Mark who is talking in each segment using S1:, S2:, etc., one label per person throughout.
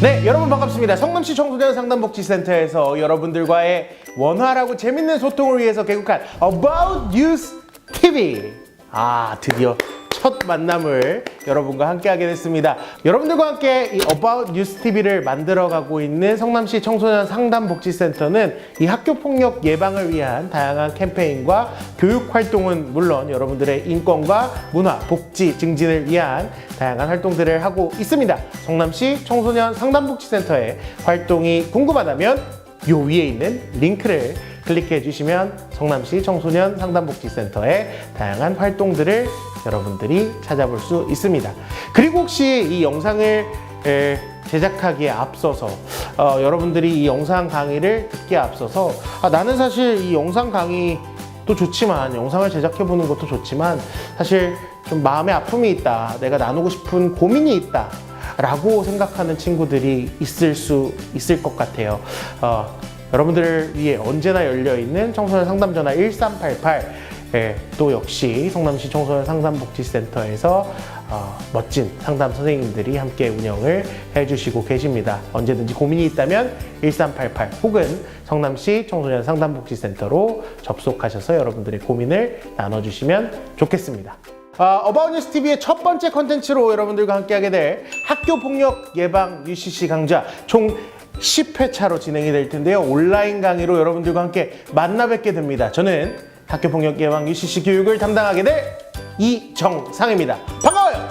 S1: 네, 여러분 반갑습니다. 성남시 청소년 상담복지센터에서 여러분들과의 원활하고 재밌는 소통을 위해서 개국한 About Youth TV. 아, 드디어 첫 만남을 여러분과 함께 하게 됐습니다. 여러분들과 함께 이 About Youth TV를 만들어가고 있는 성남시 청소년 상담복지센터는 이 학교 폭력 예방을 위한 다양한 캠페인과 교육 활동은 물론 여러분들의 인권과 문화, 복지 증진을 위한 다양한 활동들을 하고 있습니다. 성남시 청소년 상담복지센터의 활동이 궁금하다면 요 위에 있는 링크를 클릭해 주시면 성남시 청소년 상담복지센터의 다양한 활동들을 여러분들이 찾아볼 수 있습니다. 그리고 혹시 이 영상을 에, 제작하기에 앞서서 어, 여러분들이 이 영상 강의를 듣기에 앞서서 아, 나는 사실 이 영상 강의도 좋지만 영상을 제작해 보는 것도 좋지만 사실 좀 마음의 아픔이 있다. 내가 나누고 싶은 고민이 있다. 라고 생각하는 친구들이 있을 수 있을 것 같아요. 어, 여러분들을 위해 언제나 열려 있는 청소년 상담 전화 1388. 예, 또 역시 성남시 청소년 상담복지센터에서 어, 멋진 상담 선생님들이 함께 운영을 해주시고 계십니다. 언제든지 고민이 있다면 1388 혹은 성남시 청소년 상담복지센터로 접속하셔서 여러분들의 고민을 나눠주시면 좋겠습니다. 어, 어바웃뉴스 TV의 첫 번째 컨텐츠로 여러분들과 함께하게 될 학교 폭력 예방 UCC 강좌 총 10회차로 진행이 될 텐데요. 온라인 강의로 여러분들과 함께 만나 뵙게 됩니다. 저는 학교 폭력 예방 UCC 교육을 담당하게 될 이정상입니다. 반가워요.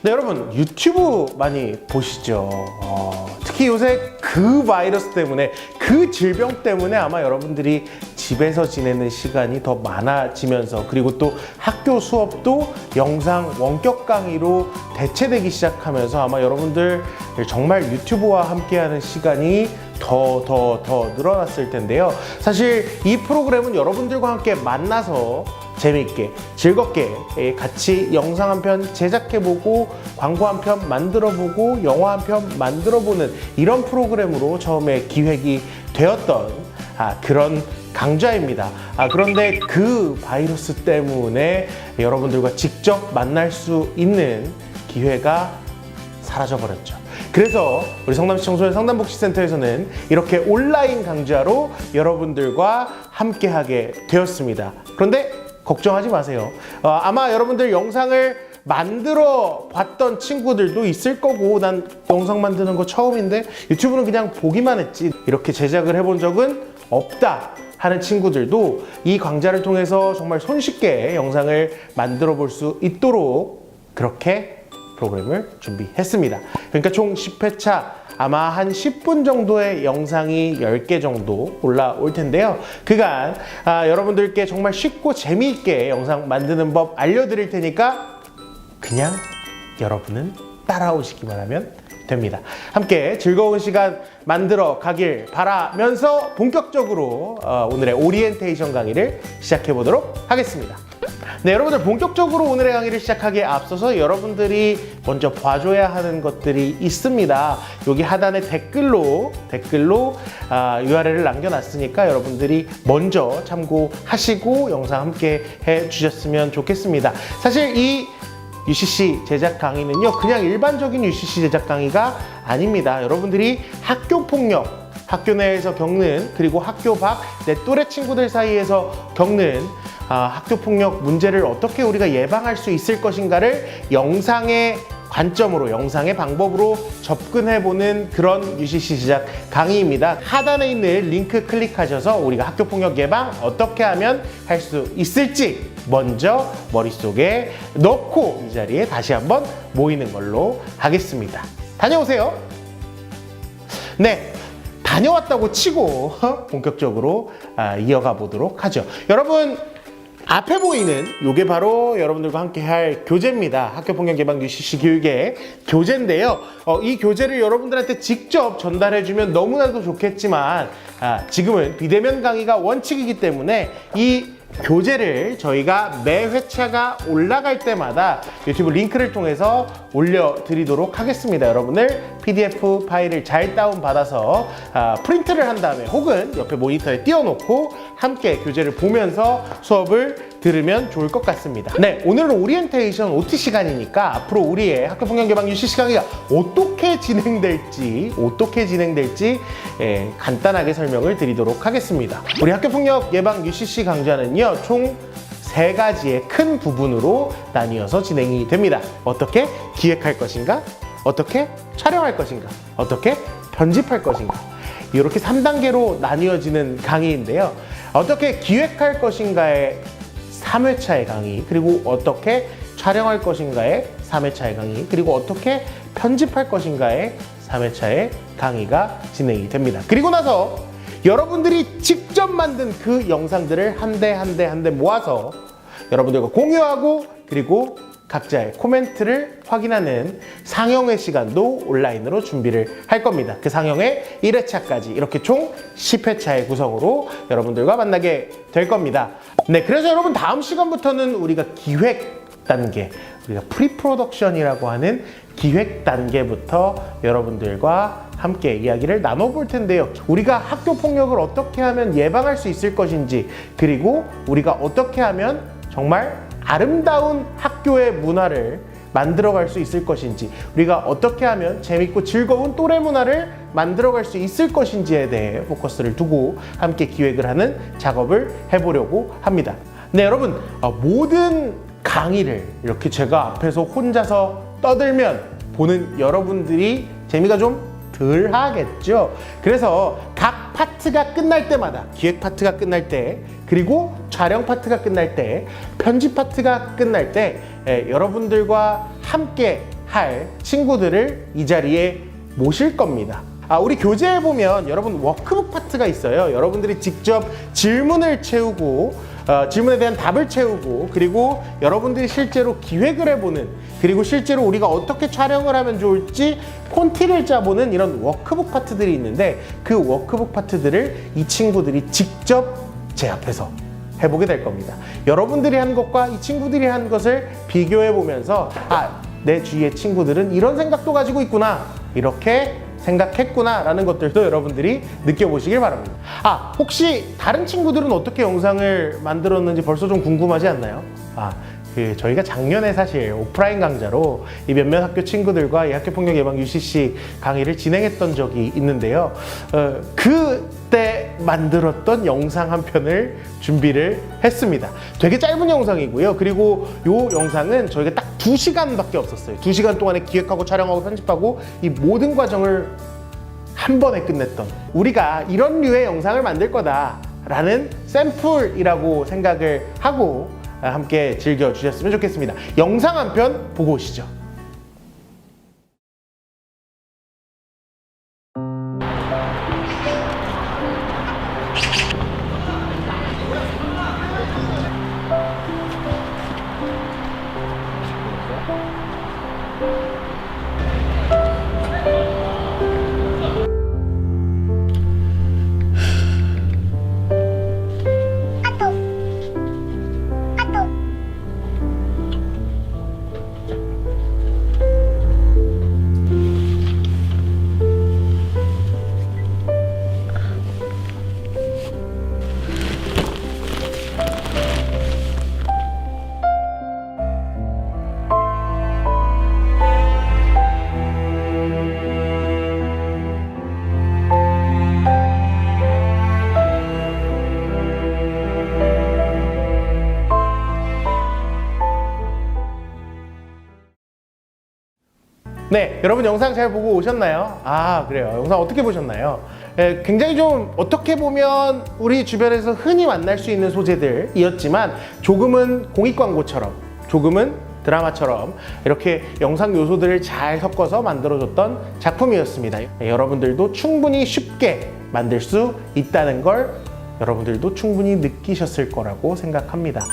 S1: 네, 여러분 유튜브 많이 보시죠. 어, 특히 요새 그 바이러스 때문에 그 질병 때문에 아마 여러분들이 집에서 지내는 시간이 더 많아지면서 그리고 또 학교 수업도 영상 원격 강의로 대체되기 시작하면서 아마 여러분들 정말 유튜브와 함께하는 시간이 더 더 더 늘어났을 텐데요. 사실 이 프로그램은 여러분들과 함께 만나서 재미있게 즐겁게 예, 같이 영상 한 편 제작해보고 광고 한 편 만들어보고 영화 한 편 만들어보는 이런 프로그램으로 처음에 기획이 되었던 아, 그런 강좌입니다. 아, 그런데 그 바이러스 때문에 여러분들과 직접 만날 수 있는 기회가 사라져버렸죠. 그래서 우리 성남시 청소년 상담복지센터에서는 이렇게 온라인 강좌로 여러분들과 함께하게 되었습니다. 그런데 걱정하지 마세요. 어, 아마 여러분들 영상을 만들어 봤던 친구들도 있을 거고 난 영상 만드는 거 처음인데 유튜브는 그냥 보기만 했지 이렇게 제작을 해본 적은 없다 하는 친구들도 이 강좌를 통해서 정말 손쉽게 영상을 만들어 볼 수 있도록 그렇게 프로그램을 준비했습니다. 그러니까 총 10회차 아마 한 10분 정도의 영상이 10개 정도 올라올 텐데요. 그간 아, 여러분들께 정말 쉽고 재미있게 영상 만드는 법 알려드릴 테니까 그냥 여러분은 따라오시기만 하면 됩니다. 함께 즐거운 시간 만들어 가길 바라면서 본격적으로 어, 오늘의 오리엔테이션 강의를 시작해 보도록 하겠습니다. 네, 여러분들 본격적으로 오늘의 강의를 시작하기에 앞서서 여러분들이 먼저 봐줘야 하는 것들이 있습니다. 여기 하단에 댓글로 댓글로 아, URL을 남겨놨으니까 여러분들이 먼저 참고하시고 영상 함께 해주셨으면 좋겠습니다. 사실 이 UCC 제작 강의는요, 그냥 일반적인 UCC 제작 강의가 아닙니다. 여러분들이 학교 폭력, 학교 내에서 겪는, 그리고 학교 밖, 내 또래 친구들 사이에서 겪는 아, 학교 폭력 문제를 어떻게 우리가 예방할 수 있을 것인가를 영상의 관점으로 영상의 방법으로 접근해보는 그런 UCC 제작 강의입니다. 하단에 있는 링크 클릭하셔서 우리가 학교 폭력 예방 어떻게 하면 할 수 있을지 먼저 머릿속에 넣고 이 자리에 다시 한번 모이는 걸로 하겠습니다. 다녀오세요. 네. 다녀왔다고 치고 본격적으로 아, 이어가 보도록 하죠. 여러분 앞에 보이는 이게 바로 여러분들과 함께 할 교재입니다. 학교 폭력 예방 UCC 교육의 교재인데요. 어, 이 교재를 여러분들한테 직접 전달해주면 너무나도 좋겠지만 아, 지금은 비대면 강의가 원칙이기 때문에 이 교재를 저희가 매 회차가 올라갈 때마다 유튜브 링크를 통해서 올려드리도록 하겠습니다. 여러분들 PDF 파일을 잘 다운받아서 아, 프린트를 한 다음에 혹은 옆에 모니터에 띄워놓고 함께 교재를 보면서 수업을 들으면 좋을 것 같습니다. 네, 오늘은 오리엔테이션 OT 시간이니까 앞으로 우리의 학교 폭력 예방 유시 시간이 어떻게 진행될지 어떻게 진행될지 예, 간단하게 설명을 드리도록 하겠습니다. 우리 학교 폭력 예방 UCC 강좌는요 총 세 가지의 큰 부분으로 나뉘어서 진행이 됩니다. 어떻게 기획할 것인가? 어떻게 촬영할 것인가? 어떻게 편집할 것인가? 이렇게 3단계로 나뉘어지는 강의인데요. 어떻게 기획할 것인가의 3회차의 강의, 그리고 어떻게 촬영할 것인가의 3회차의 강의, 그리고 어떻게 편집할 것인가의 3회차의 강의가 진행이 됩니다. 그리고 나서 여러분들이 직접 만든 그 영상들을 한 대 한 대 한 대 모아서 여러분들과 공유하고 그리고 각자의 코멘트를 확인하는 상영회 시간도 온라인으로 준비를 할 겁니다. 그 상영회 1회차까지 이렇게 총 10회차의 구성으로 여러분들과 만나게 될 겁니다. 네, 그래서 여러분 다음 시간부터는 우리가 기획 단계, 우리가 프리 프로덕션이라고 하는 기획 단계부터 여러분들과 함께 이야기를 나눠볼 텐데요. 우리가 학교 폭력을 어떻게 하면 예방할 수 있을 것인지, 그리고 우리가 어떻게 하면 정말 아름다운 학교의 문화를 만들어갈 수 있을 것인지, 우리가 어떻게 하면 재밌고 즐거운 또래 문화를 만들어갈 수 있을 것인지에 대해 포커스를 두고 함께 기획을 하는 작업을 해보려고 합니다. 네, 여러분, 어, 모든 강의를 이렇게 제가 앞에서 혼자서 떠들면 보는 여러분들이 재미가 좀 덜 하겠죠. 그래서 각 파트가 끝날 때마다 기획 파트가 끝날 때 그리고 촬영 파트가 끝날 때 편집 파트가 끝날 때 예, 여러분들과 함께 할 친구들을 이 자리에 모실 겁니다. 아, 우리 교재에 보면 여러분 워크북 파트가 있어요. 여러분들이 직접 질문을 채우고 어, 질문에 대한 답을 채우고 그리고 여러분들이 실제로 기획을 해보는 그리고 실제로 우리가 어떻게 촬영을 하면 좋을지 콘티를 짜보는 이런 워크북 파트들이 있는데 그 워크북 파트들을 이 친구들이 직접 제 앞에서 해보게 될 겁니다. 여러분들이 한 것과 이 친구들이 한 것을 비교해 보면서 아, 내 주위의 친구들은 이런 생각도 가지고 있구나. 이렇게 생각했구나 라는 것들도 여러분들이 느껴보시길 바랍니다. 아, 혹시 다른 친구들은 어떻게 영상을 만들었는지 벌써 좀 궁금하지 않나요? 아, 그 저희가 작년에 사실 오프라인 강좌로 이 몇몇 학교 친구들과 이 학교 폭력 예방 UCC 강의를 진행했던 적이 있는데요. 어, 그때 만들었던 영상 한 편을 준비를 했습니다. 되게 짧은 영상이고요. 그리고 이 영상은 저희가 딱 두시간밖에 없었어요. 두시간 동안에 기획하고 촬영하고 편집하고 이 모든 과정을 한 번에 끝냈던 우리가 이런 류의 영상을 만들 거다라는 샘플이라고 생각을 하고 함께 즐겨 주셨으면 좋겠습니다. 영상 한 편 보고 오시죠. Thank you. 네, 여러분 영상 잘 보고 오셨나요? 아, 그래요. 영상 어떻게 보셨나요? 예, 굉장히 좀 어떻게 보면 우리 주변에서 흔히 만날 수 있는 소재들이었지만 조금은 공익 광고처럼 조금은 드라마처럼 이렇게 영상 요소들을 잘 섞어서 만들어줬던 작품이었습니다. 예, 여러분들도 충분히 쉽게 만들 수 있다는 걸 여러분들도 충분히 느끼셨을 거라고 생각합니다.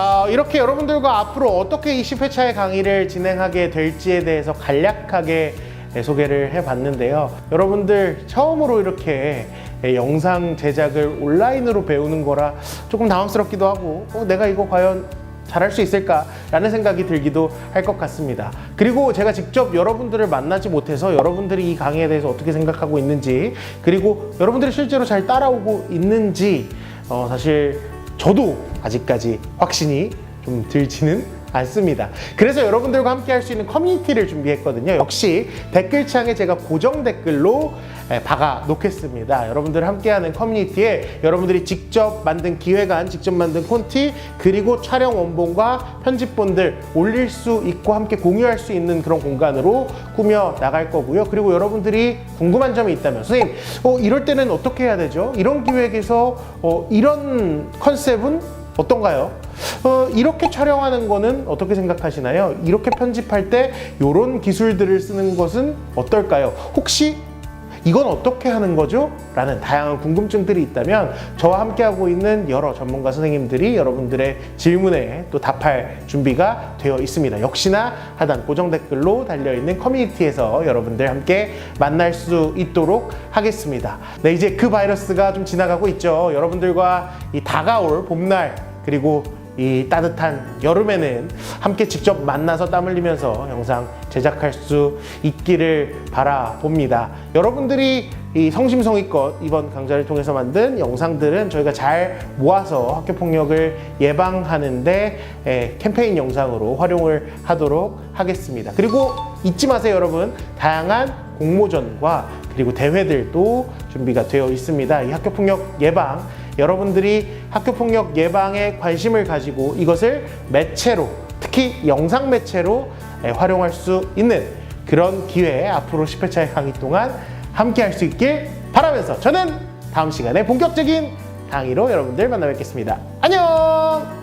S1: 아, 이렇게 여러분들과 앞으로 어떻게 이 10회차의 강의를 진행하게 될지에 대해서 간략하게 네, 소개를 해봤는데요. 여러분들 처음으로 이렇게 예, 영상 제작을 온라인으로 배우는 거라 조금 당황스럽기도 하고 어, 내가 이거 과연 잘할 수 있을까라는 생각이 들기도 할 것 같습니다. 그리고 제가 직접 여러분들을 만나지 못해서 여러분들이 이 강의에 대해서 어떻게 생각하고 있는지 그리고 여러분들이 실제로 잘 따라오고 있는지 어, 사실 저도 아직까지 확신이 좀 들지는 않습니다. 그래서 여러분들과 함께 할 수 있는 커뮤니티를 준비했거든요. 역시 댓글창에 제가 고정 댓글로 에, 박아 놓겠습니다. 여러분들 함께하는 커뮤니티에 여러분들이 직접 만든 기획안, 직접 만든 콘티, 그리고 촬영 원본과 편집본들 올릴 수 있고 함께 공유할 수 있는 그런 공간으로 꾸며 나갈 거고요. 그리고 여러분들이 궁금한 점이 있다면 선생님, 어, 이럴 때는 어떻게 해야 되죠? 이런 기획에서 어, 이런 컨셉은 어떤가요? 어, 이렇게 촬영하는 거는 어떻게 생각하시나요? 이렇게 편집할 때 이런 기술들을 쓰는 것은 어떨까요? 혹시 이건 어떻게 하는 거죠? 라는 다양한 궁금증들이 있다면 저와 함께하고 있는 여러 전문가 선생님들이 여러분들의 질문에 또 답할 준비가 되어 있습니다. 역시나 하단 고정 댓글로 달려있는 커뮤니티에서 여러분들 함께 만날 수 있도록 하겠습니다. 네, 이제 그 바이러스가 좀 지나가고 있죠. 여러분들과 이 다가올 봄날 그리고 이 따뜻한 여름에는 함께 직접 만나서 땀 흘리면서 영상 제작할 수 있기를 바라봅니다. 여러분들이 이 성심성의껏 이번 강좌를 통해서 만든 영상들은 저희가 잘 모아서 학교 폭력을 예방하는데 에, 캠페인 영상으로 활용을 하도록 하겠습니다. 그리고 잊지 마세요, 여러분. 다양한 공모전과 그리고 대회들도 준비가 되어 있습니다. 이 학교 폭력 예방 여러분들이 학교 폭력 예방에 관심을 가지고 이것을 매체로 특히 영상 매체로 에, 활용할 수 있는 그런 기회에 앞으로 10회차의 강의 동안 함께 할 수 있길 바라면서 저는 다음 시간에 본격적인 강의로 여러분들 만나 뵙겠습니다. 안녕!